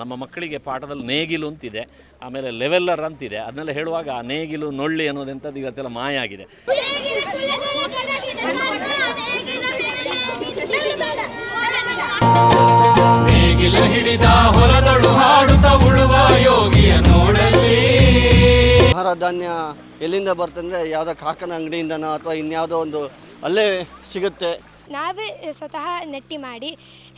ನಮ್ಮ ಮಕ್ಕಳಿಗೆ ಪಾಠದಲ್ಲಿ ನೇಗಿಲು ಅಂತಿದೆ ಆಮೇಲೆ ಲೆವೆಲ್ಲರ್ ಅಂತಿದೆ. ಅದನ್ನೆಲ್ಲ ಹೇಳುವಾಗ ಆ ನೇಗಿಲು ನೊಳ್ಳಿ ಅನ್ನೋದಂಥದ್ದು ಇವತ್ತೆಲ್ಲ ಮಾಯ ಆಗಿದೆ. ನೇಗಿಲ ಹಿಡಿದ ಹೊಲದಳು ಹಾಡುತ್ತ ಉಳುವ ಯೋಗಿಯ ಆಹಾರ ಧಾನ್ಯ ಎಲ್ಲಿಂದ ಬರ್ತಂದ್ರೆ ಯಾವುದೋ ಕಾಕನ ಅಂಗಡಿಯಿಂದನೋ ಅಥವಾ ಇನ್ಯಾವುದೋ ಒಂದು ಅಲ್ಲೇ ಸಿಗುತ್ತೆ. ನಾವೇ ಸ್ವತಃ ನೆಟ್ಟಿ ಮಾಡಿ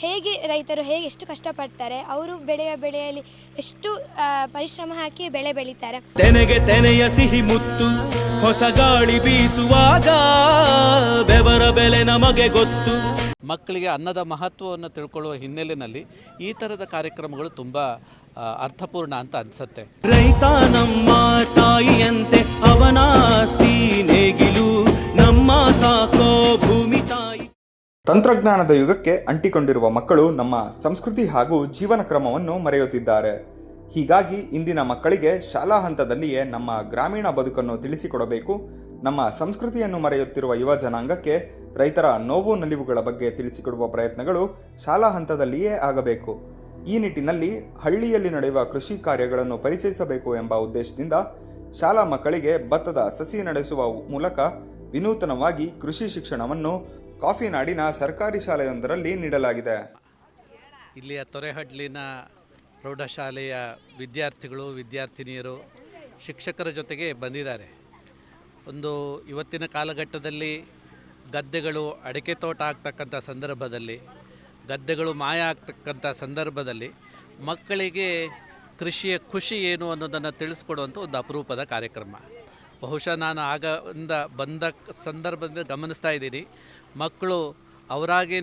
ಹೇಗೆ ರೈತರು ಹೇಗೆ ಎಷ್ಟು ಕಷ್ಟಪಡ್ತಾರೆ ಅವರು ಬೆಳೆಯ ಬೆಳೆಯಲ್ಲಿ ಎಷ್ಟು ಪರಿಶ್ರಮ ಹಾಕಿ ಬೆಳೆ ಬೆಳೀತಾರೆ. ತೆನೆಗೆ ತೆನೆಯ ಸಿಹಿ ಮುತ್ತು ಹೊಸ ಗಾಳಿ ಬೀಸುವಾಗ ಬೆವರ ಬೆಲೆ ನಮಗೆ ಗೊತ್ತು. ಮಕ್ಕಳಿಗೆ ಅನ್ನದ ಮಹತ್ವವನ್ನು ತಿಳ್ಕೊಳ್ಳುವ ಹಿನ್ನೆಲೆಯಲ್ಲಿ ಈ ಥರದ ಕಾರ್ಯಕ್ರಮಗಳು ತುಂಬ ಅರ್ಥಪೂರ್ಣ ಅಂತ ಅನಿಸುತ್ತೆ. ರೈತ ನಮ್ಮ ತಾಯಿಯಂತೆ ಅವನಾಸ್ತಿ ನೇಗಿಲು ನಮ್ಮ ಸಾಕೋ ಭೂಮಿ ತಂತ್ರಜ್ಞಾನದ ಯುಗಕ್ಕೆ ಅಂಟಿಕೊಂಡಿರುವ ಮಕ್ಕಳು ನಮ್ಮ ಸಂಸ್ಕೃತಿ ಹಾಗೂ ಜೀವನ ಕ್ರಮವನ್ನು ಮರೆಯುತ್ತಿದ್ದಾರೆ. ಹೀಗಾಗಿ ಇಂದಿನ ಮಕ್ಕಳಿಗೆ ಶಾಲಾ ಹಂತದಲ್ಲಿಯೇ ನಮ್ಮ ಗ್ರಾಮೀಣ ಬದುಕನ್ನು ತಿಳಿಸಿಕೊಡಬೇಕು. ನಮ್ಮ ಸಂಸ್ಕೃತಿಯನ್ನು ಮರೆಯುತ್ತಿರುವ ಯುವ ಜನಾಂಗಕ್ಕೆ ರೈತರ ನೋವು ನಲಿವುಗಳ ಬಗ್ಗೆ ತಿಳಿಸಿಕೊಡುವ ಪ್ರಯತ್ನಗಳು ಶಾಲಾ ಹಂತದಲ್ಲಿಯೇ ಆಗಬೇಕು. ಈ ನಿಟ್ಟಿನಲ್ಲಿ ಹಳ್ಳಿಯಲ್ಲಿ ನಡೆಯುವ ಕೃಷಿ ಕಾರ್ಯಗಳನ್ನು ಪರಿಚಯಿಸಬೇಕು ಎಂಬ ಉದ್ದೇಶದಿಂದ ಶಾಲಾ ಮಕ್ಕಳಿಗೆ ಭತ್ತದ ಸಸಿ ನಡೆಸುವ ಮೂಲಕ ವಿನೂತನವಾಗಿ ಕೃಷಿ ಶಿಕ್ಷಣವನ್ನು ಕಾಫಿ ನಾಡಿನ ಸರ್ಕಾರಿ ಶಾಲೆಯೊಂದರಲ್ಲಿ ನೀಡಲಾಗಿದೆ. ಇಲ್ಲಿಯ ತೊರೆಹಡ್ಲಿನ ಪ್ರೌಢಶಾಲೆಯ ವಿದ್ಯಾರ್ಥಿಗಳು, ವಿದ್ಯಾರ್ಥಿನಿಯರು, ಶಿಕ್ಷಕರ ಜೊತೆಗೆ ಬಂದಿದ್ದಾರೆ. ಒಂದು ಇವತ್ತಿನ ಕಾಲಘಟ್ಟದಲ್ಲಿ ಗದ್ದೆಗಳು ಅಡಿಕೆ ತೋಟ ಆಗ್ತಕ್ಕಂಥ ಸಂದರ್ಭದಲ್ಲಿ, ಗದ್ದೆಗಳು ಮಾಯ ಆಗ್ತಕ್ಕಂಥ ಸಂದರ್ಭದಲ್ಲಿ ಮಕ್ಕಳಿಗೆ ಕೃಷಿಯ ಖುಷಿ ಏನು ಅನ್ನೋದನ್ನು ತಿಳಿಸ್ಕೊಡುವಂಥ ಒಂದು ಅಪರೂಪದ ಕಾರ್ಯಕ್ರಮ. ಬಹುಶಃ ನಾನು ಆಗ ಇಂದ ಬಂದ ಸಂದರ್ಭದಿಂದ ಗಮನಿಸ್ತಾ ಇದ್ದೀನಿ. ಮಕ್ಕಳು ಅವರಾಗೇ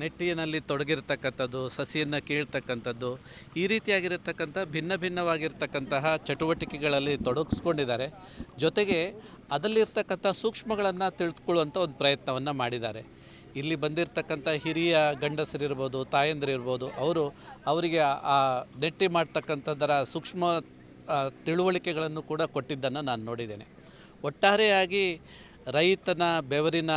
ನೆಟ್ಟಿನಲ್ಲಿ ತೊಡಗಿರ್ತಕ್ಕಂಥದ್ದು, ಸಸಿಯನ್ನು ಕೀಳ್ತಕ್ಕಂಥದ್ದು, ಈ ರೀತಿಯಾಗಿರತಕ್ಕಂಥ ಭಿನ್ನ ಭಿನ್ನವಾಗಿರ್ತಕ್ಕಂತಹ ಚಟುವಟಿಕೆಗಳಲ್ಲಿ ತೊಡಗಿಸ್ಕೊಂಡಿದ್ದಾರೆ. ಜೊತೆಗೆ ಅದರಲ್ಲಿರ್ತಕ್ಕಂಥ ಸೂಕ್ಷ್ಮಗಳನ್ನು ತಿಳಿದುಕೊಳ್ಳುವಂಥ ಒಂದು ಪ್ರಯತ್ನವನ್ನು ಮಾಡಿದ್ದಾರೆ. ಇಲ್ಲಿ ಬಂದಿರತಕ್ಕಂಥ ಹಿರಿಯ ಗಂಡಸರಿರ್ಬೋದು, ತಾಯಂದಿರಿರ್ಬೋದು, ಅವರು ಅವರಿಗೆ ಆ ನೆಟ್ಟಿ ಮಾಡ್ತಕ್ಕಂಥದ್ದರ ಸೂಕ್ಷ್ಮ ತಿಳುವಳಿಕೆಗಳನ್ನು ಕೂಡ ಕೊಟ್ಟಿದ್ದನ್ನು ನಾನು ನೋಡಿದ್ದೇನೆ. ಒಟ್ಟಾರೆಯಾಗಿ ರೈತನ ಬೆವರಿನ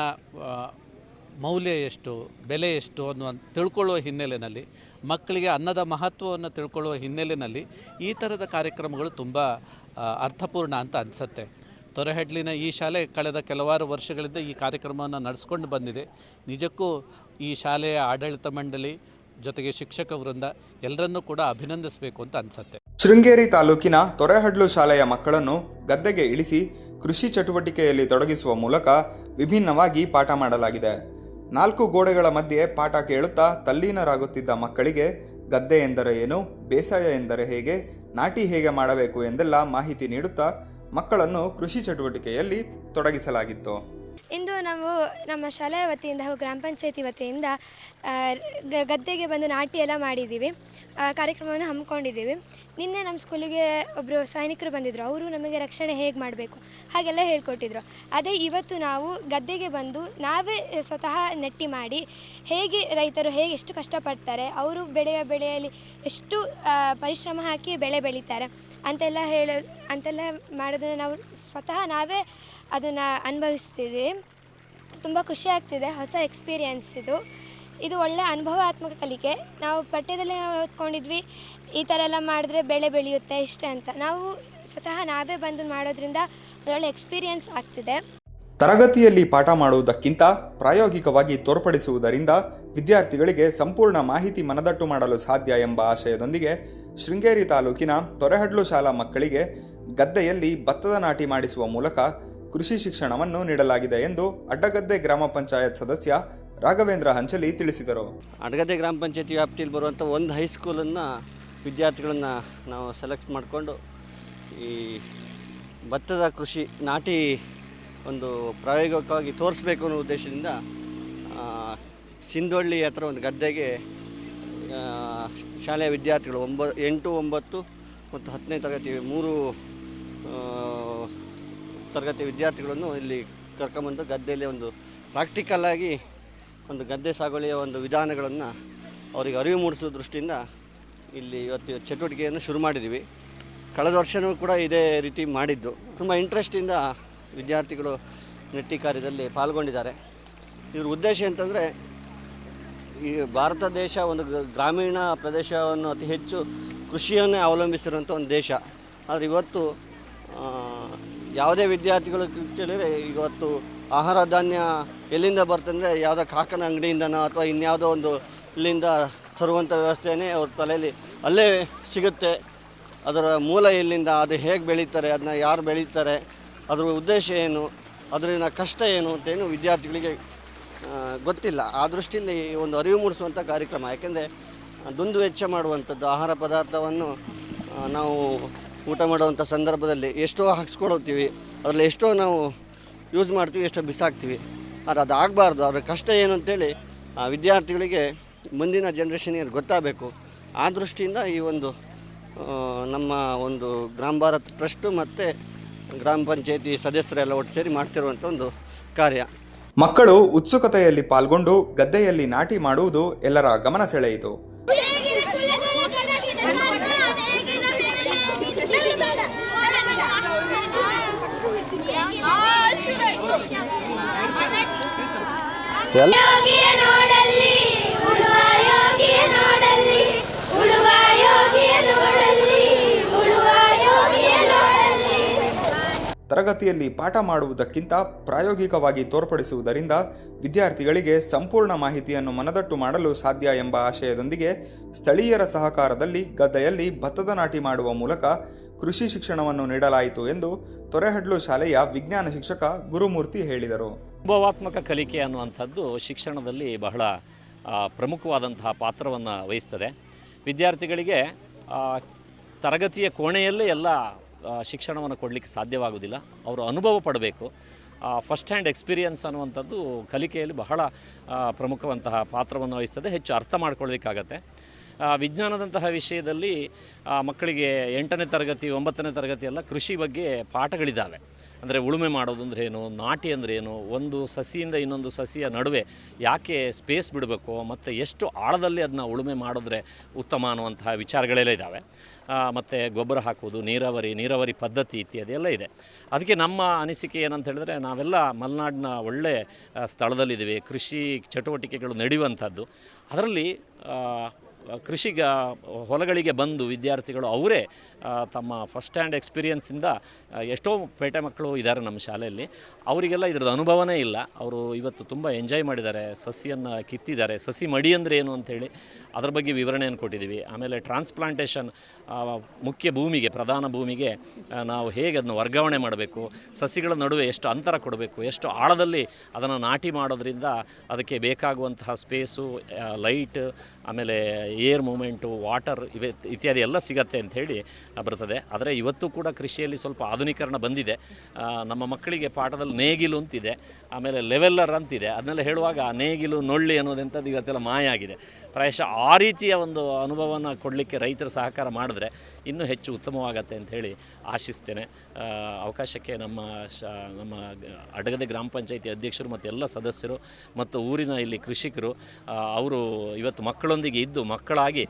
ಮೌಲ್ಯ ಎಷ್ಟು, ಬೆಲೆ ಎಷ್ಟು ಅನ್ನುವ ತಿಳ್ಕೊಳ್ಳುವ ಹಿನ್ನೆಲೆಯಲ್ಲಿ ಮಕ್ಕಳಿಗೆ ಅನ್ನದ ಮಹತ್ವವನ್ನು ತಿಳ್ಕೊಳ್ಳುವ ಹಿನ್ನೆಲೆಯಲ್ಲಿ ಈ ಥರದ ಕಾರ್ಯಕ್ರಮಗಳು ತುಂಬ ಅರ್ಥಪೂರ್ಣ ಅಂತ ಅನಿಸುತ್ತೆ. ತೊರೆಹಡ್ಲಿನ ಈ ಶಾಲೆ ಕಳೆದ ಕೆಲವಾರು ವರ್ಷಗಳಿಂದ ಈ ಕಾರ್ಯಕ್ರಮವನ್ನು ನಡೆಸ್ಕೊಂಡು ಬಂದಿದೆ. ನಿಜಕ್ಕೂ ಈ ಶಾಲೆಯ ಆಡಳಿತ ಮಂಡಳಿ, ಜೊತೆಗೆ ಶಿಕ್ಷಕ ವೃಂದ ಎಲ್ಲರನ್ನೂ ಕೂಡ ಅಭಿನಂದಿಸಬೇಕು ಅಂತ ಅನಿಸುತ್ತೆ. ಶೃಂಗೇರಿ ತಾಲೂಕಿನ ತೊರೆಹಡ್ಲು ಶಾಲೆಯ ಮಕ್ಕಳನ್ನು ಗದ್ದೆಗೆ ಇಳಿಸಿ ಕೃಷಿ ಚಟುವಟಿಕೆಯಲ್ಲಿ ತೊಡಗಿಸುವ ಮೂಲಕ ವಿಭಿನ್ನವಾಗಿ ಪಾಠ ಮಾಡಲಾಗಿದೆ. ನಾಲ್ಕು ಗೋಡೆಗಳ ಮಧ್ಯೆ ಪಾಠ ಕೇಳುತ್ತಾ ತಲ್ಲೀನರಾಗುತ್ತಿದ್ದ ಮಕ್ಕಳಿಗೆ ಗದ್ದೆ ಎಂದರೆ ಏನು, ಬೇಸಾಯ ಎಂದರೆ ಹೇಗೆ, ನಾಟಿ ಹೇಗೆ ಮಾಡಬೇಕು ಎಂದೆಲ್ಲ ಮಾಹಿತಿ ನೀಡುತ್ತಾ ಮಕ್ಕಳನ್ನು ಕೃಷಿ ಚಟುವಟಿಕೆಯಲ್ಲಿ ತೊಡಗಿಸಲಾಗಿತ್ತು. ಇಂದು ನಾವು ನಮ್ಮ ಶಾಲೆಯ ವತಿಯಿಂದ ಹಾಗೂ ಗ್ರಾಮ ಪಂಚಾಯತಿ ವತಿಯಿಂದ ಗದ್ದೆಗೆ ಬಂದು ನಾಟಿ ಎಲ್ಲ ಮಾಡಿದ್ದೀವಿ. ಕಾರ್ಯಕ್ರಮವನ್ನು ಹಮ್ಮಿಕೊಂಡಿದ್ದೀವಿ. ನಿನ್ನೆ ನಮ್ಮ ಸ್ಕೂಲಿಗೆ ಒಬ್ಬರು ಸೈನಿಕರು ಬಂದಿದ್ದರು ಅವರು ನಮಗೆ ರಕ್ಷಣೆ ಹೇಗೆ ಮಾಡಬೇಕು ಹಾಗೆಲ್ಲ ಹೇಳ್ಕೊಟ್ಟಿದ್ರು. ಅದೇ ಇವತ್ತು ನಾವು ಗದ್ದೆಗೆ ಬಂದು ನಾವೇ ಸ್ವತಃ ನೆಟ್ಟಿ ಮಾಡಿ ಹೇಗೆ ರೈತರು ಹೇಗೆ ಎಷ್ಟು ಕಷ್ಟಪಡ್ತಾರೆ, ಅವರು ಬೆಳೆಯ ಬೆಳೆಯಲ್ಲಿ ಎಷ್ಟು ಪರಿಶ್ರಮ ಹಾಕಿ ಬೆಳೆ ಬೆಳೀತಾರೆ ಅಂತೆಲ್ಲ ಹೇಳೋ, ಅಂತೆಲ್ಲ ಮಾಡೋದನ್ನು ನಾವು ಸ್ವತಃ ನಾವೇ ಅದನ್ನು ಅನುಭವಿಸ್ತೀವಿ. ತುಂಬ ಖುಷಿ ಆಗ್ತಿದೆ ಹೊಸ ಎಕ್ಸ್ಪೀರಿಯನ್ಸ್ ಇದು. ಇದು ಒಳ್ಳೆಯ ಅನುಭವಾತ್ಮಕ ಕಲಿಕೆ. ನಾವು ಪಠ್ಯದಲ್ಲಿ ನಾವು ಓದ್ಕೊಂಡಿದ್ವಿ, ಈ ಥರ ಎಲ್ಲ ಮಾಡಿದ್ರೆ ಬೆಳೆ ಬೆಳೆಯುತ್ತೆ ಇಷ್ಟೇ ಅಂತ. ನಾವು ಸ್ವತಃ ನಾವೇ ಬಂದು ಮಾಡೋದ್ರಿಂದ ಒಳ್ಳೆ ಎಕ್ಸ್ಪೀರಿಯನ್ಸ್ ಆಗ್ತಿದೆ. ತರಗತಿಯಲ್ಲಿ ಪಾಠ ಮಾಡುವುದಕ್ಕಿಂತ ಪ್ರಾಯೋಗಿಕವಾಗಿ ತೋರ್ಪಡಿಸುವುದರಿಂದ ವಿದ್ಯಾರ್ಥಿಗಳಿಗೆ ಸಂಪೂರ್ಣ ಮಾಹಿತಿ ಮನದಟ್ಟು ಮಾಡಲು ಸಾಧ್ಯ ಎಂಬ ಆಶಯದೊಂದಿಗೆ ಶೃಂಗೇರಿ ತಾಲೂಕಿನ ತೊರೆಹಡ್ಲು ಶಾಲಾ ಮಕ್ಕಳಿಗೆ ಗದ್ದೆಯಲ್ಲಿ ಭತ್ತದ ನಾಟಿ ಮಾಡಿಸುವ ಮೂಲಕ ಕೃಷಿ ಶಿಕ್ಷಣವನ್ನು ನೀಡಲಾಗಿದೆ ಎಂದು ಅಡ್ಡಗದ್ದೆ ಗ್ರಾಮ ಪಂಚಾಯತ್ ಸದಸ್ಯ ರಾಘವೇಂದ್ರ ಹಂಚಲಿ ತಿಳಿಸಿದರು. ಅಡ್ಡಗದ್ದೆ ಗ್ರಾಮ ಪಂಚಾಯತಿ ವ್ಯಾಪ್ತಿಯಲ್ಲಿ ಬರುವಂಥ ಒಂದು ಹೈಸ್ಕೂಲನ್ನು ವಿದ್ಯಾರ್ಥಿಗಳನ್ನು ನಾವು ಸೆಲೆಕ್ಟ್ ಮಾಡಿಕೊಂಡು ಈ ಭತ್ತದ ಕೃಷಿ ನಾಟಿ ಒಂದು ಪ್ರಾಯೋಗಿಕವಾಗಿ ತೋರಿಸ್ಬೇಕು ಅನ್ನೋ ಉದ್ದೇಶದಿಂದ ಸಿಂಧೊಳ್ಳಿ ಹತ್ರ ಒಂದು ಗದ್ದೆಗೆ ಶಾಲೆಯ ವಿದ್ಯಾರ್ಥಿಗಳು ಒಂಬ, ಎಂಟು, ಒಂಬತ್ತು ಮತ್ತು ಹತ್ತನೇ ತರಗತಿ, ಮೂರು ತರಗತಿ ವಿದ್ಯಾರ್ಥಿಗಳನ್ನು ಇಲ್ಲಿ ಕರ್ಕೊಂಬಂದು ಗದ್ದೆಯಲ್ಲಿ ಒಂದು ಪ್ರಾಕ್ಟಿಕಲ್ಲಾಗಿ ಒಂದು ಗದ್ದೆ ಸಾಗುವಳಿಯ ಒಂದು ವಿಧಾನಗಳನ್ನು ಅವರಿಗೆ ಅರಿವು ಮೂಡಿಸುವ ದೃಷ್ಟಿಯಿಂದ ಇಲ್ಲಿ ಇವತ್ತು ಚಟುವಟಿಕೆಯನ್ನು ಶುರು ಮಾಡಿದ್ದೀವಿ. ಕಳೆದ ವರ್ಷವೂ ಕೂಡ ಇದೇ ರೀತಿ ಮಾಡಿದ್ದು. ತುಂಬ ಇಂಟ್ರೆಸ್ಟಿಂದ ವಿದ್ಯಾರ್ಥಿಗಳು ನೆಟ್ಟಿ ಕಾರ್ಯದಲ್ಲಿ ಪಾಲ್ಗೊಂಡಿದ್ದಾರೆ. ಇದ್ರ ಉದ್ದೇಶ ಅಂತಂದರೆ ಈ ಭಾರತ ದೇಶ ಒಂದು ಗ್ರಾಮೀಣ ಪ್ರದೇಶವನ್ನು ಅತಿ ಹೆಚ್ಚು ಕೃಷಿಯನ್ನೇ ಅವಲಂಬಿಸಿರುವಂಥ ಒಂದು ದೇಶ. ಆದರೆ ಇವತ್ತು ಯಾವುದೇ ವಿದ್ಯಾರ್ಥಿಗಳು ಕೇಳಿದರೆ ಇವತ್ತು ಆಹಾರ ಧಾನ್ಯ ಎಲ್ಲಿಂದ ಬರ್ತಂದರೆ ಯಾವುದೋ ಕಾಕನ ಅಂಗಡಿಯಿಂದನೋ ಅಥವಾ ಇನ್ಯಾವುದೋ ಒಂದು ಇಲ್ಲಿಂದ ತರುವಂಥ ವ್ಯವಸ್ಥೆಯೇ ಅವ್ರ ತಲೆಯಲ್ಲಿ ಅಲ್ಲೇ ಸಿಗುತ್ತೆ. ಅದರ ಮೂಲ ಎಲ್ಲಿಂದ, ಅದು ಹೇಗೆ ಬೆಳೀತಾರೆ, ಅದನ್ನ ಯಾರು ಬೆಳೀತಾರೆ, ಅದರ ಉದ್ದೇಶ ಏನು, ಅದರಿಂದ ಕಷ್ಟ ಏನು ಅಂತೇನು ವಿದ್ಯಾರ್ಥಿಗಳಿಗೆ ಗೊತ್ತಿಲ್ಲ. ಆ ದೃಷ್ಟಿಯಲ್ಲಿ ಈ ಒಂದು ಅರಿವು ಮೂಡಿಸುವಂಥ ಕಾರ್ಯಕ್ರಮ. ಯಾಕೆಂದರೆ, ದುಂದು ವೆಚ್ಚ ಮಾಡುವಂಥದ್ದು ಆಹಾರ ಪದಾರ್ಥವನ್ನು ನಾವು ಊಟ ಮಾಡುವಂಥ ಸಂದರ್ಭದಲ್ಲಿ ಎಷ್ಟೋ ಹಾಕ್ಸ್ಕೊಳ್ತೀವಿ ಅದರಲ್ಲಿ ಎಷ್ಟೋ ನಾವು ಯೂಸ್ ಮಾಡ್ತೀವಿ, ಎಷ್ಟೋ ಬಿಸಾಕ್ತೀವಿ. ಆದರೆ ಅದು ಆಗಬಾರ್ದು. ಅದರ ಕಷ್ಟ ಏನು ಅಂತೇಳಿ, ಆ, ವಿದ್ಯಾರ್ಥಿಗಳಿಗೆ ಮುಂದಿನ ಜನ್ರೇಷನ್ಗೆ ಅದು ಗೊತ್ತಾಗಬೇಕು. ಆ ದೃಷ್ಟಿಯಿಂದ ಈ ಒಂದು ನಮ್ಮ ಒಂದು ಗ್ರಾಮ ಭಾರತ್ ಟ್ರಸ್ಟು ಮತ್ತು ಗ್ರಾಮ ಪಂಚಾಯತಿ ಸದಸ್ಯರೆಲ್ಲ ಒಟ್ಟು ಸೇರಿ ಮಾಡ್ತಿರುವಂಥ ಒಂದು ಕಾರ್ಯ. ಮಕ್ಕಳು ಉತ್ಸುಕತೆಯಲ್ಲಿ ಪಾಲ್ಗೊಂಡು ಗದ್ದೆಯಲ್ಲಿ ನಾಟಿ ಮಾಡುವುದು ಎಲ್ಲರ ಗಮನ ಸೆಳೆಯಿತು. ಯೋಗಿಯ ತರಗತಿಯಲ್ಲಿ ಪಾಠ ಮಾಡುವುದಕ್ಕಿಂತ ಪ್ರಾಯೋಗಿಕವಾಗಿ ತೋರ್ಪಡಿಸುವುದರಿಂದ ವಿದ್ಯಾರ್ಥಿಗಳಿಗೆ ಸಂಪೂರ್ಣ ಮಾಹಿತಿಯನ್ನು ಮನದಟ್ಟು ಮಾಡಲು ಸಾಧ್ಯ ಎಂಬ ಆಶಯದೊಂದಿಗೆ ಸ್ಥಳೀಯರ ಸಹಕಾರದಲ್ಲಿ ಗದ್ದೆಯಲ್ಲಿ ಭತ್ತದ ನಾಟಿ ಮಾಡುವ ಮೂಲಕ ಕೃಷಿ ಶಿಕ್ಷಣವನ್ನು ನೀಡಲಾಯಿತು ಎಂದು ತೊರೆಹಡ್ಲು ಶಾಲೆಯ ವಿಜ್ಞಾನ ಶಿಕ್ಷಕ ಗುರುಮೂರ್ತಿ ಹೇಳಿದರು. ಅನುಭವಾತ್ಮಕ ಕಲಿಕೆ ಅನ್ನುವಂಥದ್ದು ಶಿಕ್ಷಣದಲ್ಲಿ ಬಹಳ ಪ್ರಮುಖವಾದಂತಹ ಪಾತ್ರವನ್ನು ವಹಿಸ್ತದೆ. ವಿದ್ಯಾರ್ಥಿಗಳಿಗೆ ತರಗತಿಯ ಕೋಣೆಯಲ್ಲೇ ಎಲ್ಲ ಶಿಕ್ಷಣವನ್ನು ಕೊಡಲಿಕ್ಕೆ ಸಾಧ್ಯವಾಗುವುದಿಲ್ಲ. ಅವರು ಅನುಭವ ಪಡಬೇಕು. ಫಸ್ಟ್ ಹ್ಯಾಂಡ್ ಎಕ್ಸ್ಪೀರಿಯನ್ಸ್ ಅನ್ನುವಂಥದ್ದು ಕಲಿಕೆಯಲ್ಲಿ ಬಹಳ ಪ್ರಮುಖವಂತಹ ಪಾತ್ರವನ್ನು ವಹಿಸ್ತದೆ. ಹೆಚ್ಚು ಅರ್ಥ ಮಾಡ್ಕೊಳ್ಳೋದಕ್ಕಾಗತ್ತೆ ವಿಜ್ಞಾನದಂತಹ ವಿಷಯದಲ್ಲಿ ಮಕ್ಕಳಿಗೆ ಎಂಟನೇ ತರಗತಿ, ಒಂಬತ್ತನೇ ತರಗತಿ ಎಲ್ಲ ಕೃಷಿ ಬಗ್ಗೆ ಪಾಠಗಳಿದ್ದಾವೆ. ಅಂದರೆ ಉಳುಮೆ ಮಾಡೋದು ಅಂದ್ರೆ ಏನು? ನಾಟಿ ಅಂದರೆ ಏನು? ಒಂದು ಸಸಿಯಿಂದ ಇನ್ನೊಂದು ಸಸಿಯ ನಡುವೆ ಯಾಕೆ ಸ್ಪೇಸ್ ಬಿಡಬೇಕು? ಮತ್ತು ಎಷ್ಟು ಆಳದಲ್ಲಿ ಅದನ್ನ ಉಳುಮೆ ಮಾಡಿದ್ರೆ ಉತ್ತಮ ಅನ್ನುವಂತಹ ವಿಚಾರಗಳೆಲ್ಲ ಇದ್ದಾವೆ ಮತ್ತು ಗೊಬ್ಬರ ಹಾಕೋದು ನೀರಾವರಿ ನೀರಾವರಿ ಪದ್ಧತಿ ಇತ್ಯಾದಿ ಎಲ್ಲ ಇದೆ. ಅದಕ್ಕೆ ನಮ್ಮ ಅನಿಸಿಕೆ ಏನಂತ ಹೇಳಿದ್ರೆ ನಾವೆಲ್ಲ ಮಲೆನಾಡಿನ ಒಳ್ಳೆ ಸ್ಥಳದಲ್ಲಿದ್ದೀವಿ. ಕೃಷಿ ಚಟುವಟಿಕೆಗಳು ನಡೆಯುವಂಥದ್ದು. ಅದರಲ್ಲಿ ಕೃಷಿಗ ಹೊಲಗಳಿಗೆ ಬಂದು ವಿದ್ಯಾರ್ಥಿಗಳು ಅವರೇ ತಮ್ಮ ಫಸ್ಟ್ ಹ್ಯಾಂಡ್ ಎಕ್ಸ್ಪೀರಿಯೆನ್ಸಿಂದ ಎಷ್ಟೋ ಪೇಟೆ ಮಕ್ಕಳು ಇದ್ದಾರೆ ನಮ್ಮ ಶಾಲೆಯಲ್ಲಿ. ಅವರಿಗೆಲ್ಲ ಇದ್ರದ್ದು ಅನುಭವನೇ ಇಲ್ಲ. ಅವರು ಇವತ್ತು ತುಂಬ ಎಂಜಾಯ್ ಮಾಡಿದ್ದಾರೆ. ಸಸಿಯನ್ನು ಕಿತ್ತಿದ್ದಾರೆ. ಸಸಿ ಮಡಿ ಅಂದರೆ ಏನು ಅಂಥೇಳಿ ಅದ್ರ ಬಗ್ಗೆ ವಿವರಣೆಯನ್ನು ಕೊಟ್ಟಿದ್ದೀವಿ. ಆಮೇಲೆ ಟ್ರಾನ್ಸ್ಪ್ಲಾಂಟೇಷನ್ ಮುಖ್ಯ ಭೂಮಿಗೆ, ಪ್ರಧಾನ ಭೂಮಿಗೆ ನಾವು ಹೇಗೆ ಅದನ್ನು ವರ್ಗಾವಣೆ ಮಾಡಬೇಕು, ಸಸಿಗಳ ನಡುವೆ ಎಷ್ಟು ಅಂತರ ಕೊಡಬೇಕು, ಎಷ್ಟು ಆಳದಲ್ಲಿ ಅದನ್ನು ನಾಟಿ ಮಾಡೋದ್ರಿಂದ ಅದಕ್ಕೆ ಬೇಕಾಗುವಂತಹ ಸ್ಪೇಸು ಲೈಟ್ ಆಮೇಲೆ ಏರ್ ಮೂಮೆಂಟು, ವಾಟರ್ ಇವೆ ಇತ್ಯಾದಿ ಎಲ್ಲ ಸಿಗತ್ತೆ ಅಂಥೇಳಿ ಬರ್ತದೆ. ಆದರೆ ಇವತ್ತು ಕೂಡ ಕೃಷಿಯಲ್ಲಿ ಸ್ವಲ್ಪ ಆಧುನೀಕರಣ ಬಂದಿದೆ. ನಮ್ಮ ಮಕ್ಕಳಿಗೆ ಪಾಠದಲ್ಲಿ ನೇಗಿಲು ಅಂತಿದೆ. ಆಮೇಲೆ ಲೆವೆಲ್ಲರ್ ಅಂತಿದೆ. ಅದನ್ನೆಲ್ಲ ಹೇಳುವಾಗ ನೇಗಿಲು, ನೊಳ್ಳಿ ಅನ್ನೋದಂಥದ್ದು ಇವತ್ತೆಲ್ಲ ಮಾಯ ಆಗಿದೆ. ಪ್ರಾಯಶಃ ಆ ರೀತಿಯ ಒಂದು ಅನುಭವವನ್ನು ಕೊಡಲಿಕ್ಕೆ ರೈತರು ಸಹಕಾರ ಮಾಡಿದ್ರೆ ಇನ್ನೂ ಹೆಚ್ಚು ಉತ್ತಮವಾಗತ್ತೆ ಅಂತ ಹೇಳಿ ಆಶಿಸ್ತೇನೆ. ಅವಕಾಶಕ್ಕೆ ನಮ್ಮ ಶ, ನಮ್ಮ ಅಡಗದೆ ಗ್ರಾಮ ಪಂಚಾಯಿತಿ ಅಧ್ಯಕ್ಷರು ಮತ್ತು ಎಲ್ಲ ಸದಸ್ಯರು ಮತ್ತು ಊರಿನ ಇಲ್ಲಿ ಕೃಷಿಕರು ಅವರು ಇವತ್ತು ಮಕ್ಕಳೊಂದಿಗೆ ಇದ್ದು ಮಕ್ಕಳಾಗಿ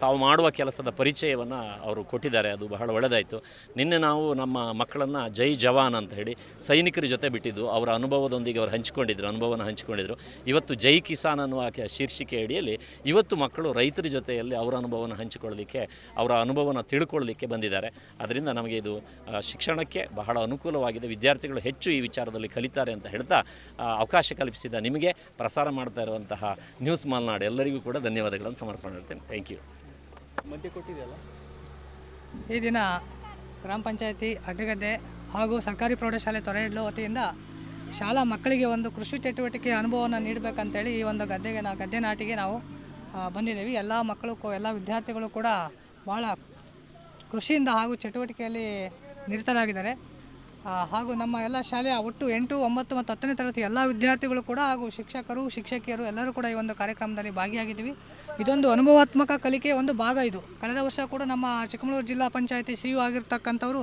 ತಾವು ಮಾಡುವ ಕೆಲಸದ ಪರಿಚಯವನ್ನು ಅವರು ಕೊಟ್ಟಿದ್ದಾರೆ. ಅದು ಬಹಳ ಒಳ್ಳೆಯದಾಯಿತು ನಿನ್ನೆ ನಾವು ನಮ್ಮ ಮಕ್ಕಳನ್ನು ಜೈ ಜವಾನ್ ಅಂತ ಹೇಳಿ ಸೈನಿಕರ ಜೊತೆ ಬಿಟ್ಟಿದ್ದು. ಅವರ ಅನುಭವದೊಂದಿಗೆ ಅವರು ಹಂಚಿಕೊಂಡಿದ್ದರು ಅನುಭವನ ಹಂಚಿಕೊಂಡಿದ್ದರು ಇವತ್ತು ಜೈ ಕಿಸಾನ್ ಅನ್ನುವ ಶೀರ್ಷಿಕೆ ಅಡಿಯಲ್ಲಿ ಇವತ್ತು ಮಕ್ಕಳು ರೈತರ ಜೊತೆಯಲ್ಲಿ ಅವರ ಅನುಭವನ ಹಂಚಿಕೊಳ್ಳಲಿಕ್ಕೆ, ಅವರ ಅನುಭವನ ತಿಳ್ಕೊಳ್ಳಲಿಕ್ಕೆ ಬಂದಿದ್ದಾರೆ. ಅದರಿಂದ ನಮಗೆ ಇದು ಶಿಕ್ಷಣಕ್ಕೆ ಬಹಳ ಅನುಕೂಲವಾಗಿದೆ. ವಿದ್ಯಾರ್ಥಿಗಳು ಹೆಚ್ಚು ಈ ವಿಚಾರದಲ್ಲಿ ಕಲಿತಾರೆ ಅಂತ ಹೇಳ್ತಾ ಅವಕಾಶ ಕಲ್ಪಿಸಿದ ನಿಮಗೆ. ಪ್ರಸಾರ ಮಾಡ್ತಾ ಇರುವಂತಹ ನ್ಯೂಸ್ ಮಾಲ್ನಾಡು. ಎಲ್ಲರಿಗೂ ಕೂಡ ಧನ್ಯವಾದಗಳನ್ನು ಸಮರ್ಪಣೆ ಮಾಡ್ತೇನೆ ಥ್ಯಾಂಕ್ ಯು ಈ ದಿನ ಗ್ರಾಮ ಪಂಚಾಯತಿ ಅಡ್ಡಗದ್ದೆ ಹಾಗೂ ಸರ್ಕಾರಿ ಪ್ರೌಢಶಾಲೆ ತೊರೆಯಿಡ್ಲು ವತಿಯಿಂದ ಶಾಲಾ ಮಕ್ಕಳಿಗೆ ಒಂದು ಕೃಷಿ ಚಟುವಟಿಕೆ ಅನುಭವವನ್ನು ನೀಡಬೇಕಂತೇಳಿ ಈ ಒಂದು ಗದ್ದೆಗೆ ನಾವು ಗದ್ದೆ ನಾಟಿಗೆ ನಾವು ಬಂದಿದ್ದೀವಿ. ಎಲ್ಲ ಮಕ್ಕಳು ಕೂ- ಎಲ್ಲ ವಿದ್ಯಾರ್ಥಿಗಳು ಕೂಡ ಭಾಳ ಕೃಷಿಯಿಂದ ಹಾಗೂ ಚಟುವಟಿಕೆಯಲ್ಲಿ ನಿರತರಾಗಿದ್ದಾರೆ. ಹಾಗೂ ನಮ್ಮ ಎಲ್ಲ ಶಾಲೆಯ ಒಟ್ಟು ಎಂಟು, ಒಂಬತ್ತು ಮತ್ತು ಹತ್ತನೇ ತರಗತಿ ಎಲ್ಲ ವಿದ್ಯಾರ್ಥಿಗಳು ಕೂಡ ಹಾಗೂ ಶಿಕ್ಷಕರು, ಶಿಕ್ಷಕಿಯರು ಎಲ್ಲರೂ ಕೂಡ ಈ ಒಂದು ಕಾರ್ಯಕ್ರಮದಲ್ಲಿ ಭಾಗಿಯಾಗಿದ್ದೀವಿ. ಇದೊಂದು ಅನುಭವಾತ್ಮಕ ಕಲಿಕೆಯ ಒಂದು ಭಾಗ ಇದು. ಕಳೆದ ವರ್ಷ ಕೂಡ ನಮ್ಮ ಚಿಕ್ಕಮಗಳೂರು ಜಿಲ್ಲಾ ಪಂಚಾಯತಿ ಸಿ ಯು ಆಗಿರ್ತಕ್ಕಂಥವರು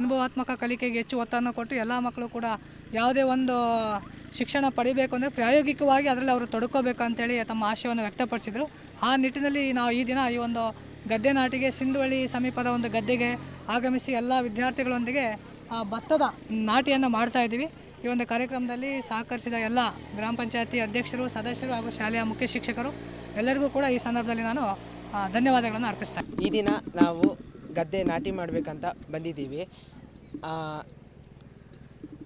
ಅನುಭವಾತ್ಮಕ ಕಲಿಕೆಗೆ ಹೆಚ್ಚು ಒತ್ತನ್ನು ಕೊಟ್ಟು ಎಲ್ಲ ಮಕ್ಕಳು ಕೂಡ ಯಾವುದೇ ಒಂದು ಶಿಕ್ಷಣ ಪಡಿಬೇಕು ಅಂದರೆ ಪ್ರಾಯೋಗಿಕವಾಗಿ ಅದರಲ್ಲಿ ಅವರು ತೊಡ್ಕೋಬೇಕು ಅಂತೇಳಿ ತಮ್ಮ ಆಶಯವನ್ನು ವ್ಯಕ್ತಪಡಿಸಿದರು. ಆ ನಿಟ್ಟಿನಲ್ಲಿ ನಾವು ಈ ದಿನ ಈ ಒಂದು ಗದ್ದೆ ನಾಟಿಗೆ ಸಿಂಧುವಳ್ಳಿ ಸಮೀಪದ ಒಂದು ಗದ್ದೆಗೆ ಆಗಮಿಸಿ ಎಲ್ಲ ವಿದ್ಯಾರ್ಥಿಗಳೊಂದಿಗೆ ಭತ್ತದ ನಾಟಿಯನ್ನು ಮಾಡ್ತಾ ಇದ್ದೀವಿ. ಈ ಒಂದು ಕಾರ್ಯಕ್ರಮದಲ್ಲಿ ಸಹಕರಿಸಿದ ಎಲ್ಲ ಗ್ರಾಮ ಪಂಚಾಯತಿ ಅಧ್ಯಕ್ಷರು, ಸದಸ್ಯರು ಹಾಗೂ ಶಾಲೆಯ ಮುಖ್ಯ ಶಿಕ್ಷಕರು, ಎಲ್ಲರಿಗೂ ಕೂಡ ಈ ಸಂದರ್ಭದಲ್ಲಿ ನಾನು ಧನ್ಯವಾದಗಳನ್ನು ಅರ್ಪಿಸ್ತೇನೆ ಈ ದಿನ ನಾವು ಗದ್ದೆ ನಾಟಿ ಮಾಡಬೇಕಂತ ಬಂದಿದ್ದೀವಿ.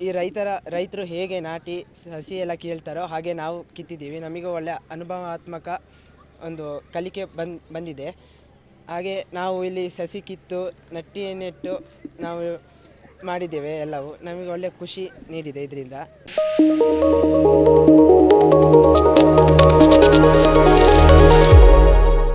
ಈ ರೈತರ, ರೈತರು ಹೇಗೆ ನಾಟಿ ಸಸಿ ಎಲ್ಲ ಕೇಳ್ತಾರೋ ಹಾಗೆ ನಾವು ಕಿತ್ತಿದ್ದೀವಿ. ನಮಗೂ ಒಳ್ಳೆಯ ಅನುಭವಾತ್ಮಕ ಒಂದು ಕಲಿಕೆ ಬಂದ್, ಬಂದಿದೆ. ಹಾಗೆ ನಾವು ಇಲ್ಲಿ ಸಸಿ ಕಿತ್ತು ನಟ್ಟಿ ನೆಟ್ಟು ನಾವು ಮಾಡಿದ್ದೇವೆ ಎಲ್ಲವೂ. ನಮಗೆ ಒಳ್ಳೆ ಖುಷಿ ನೀಡಿದೆ ಇದರಿಂದ.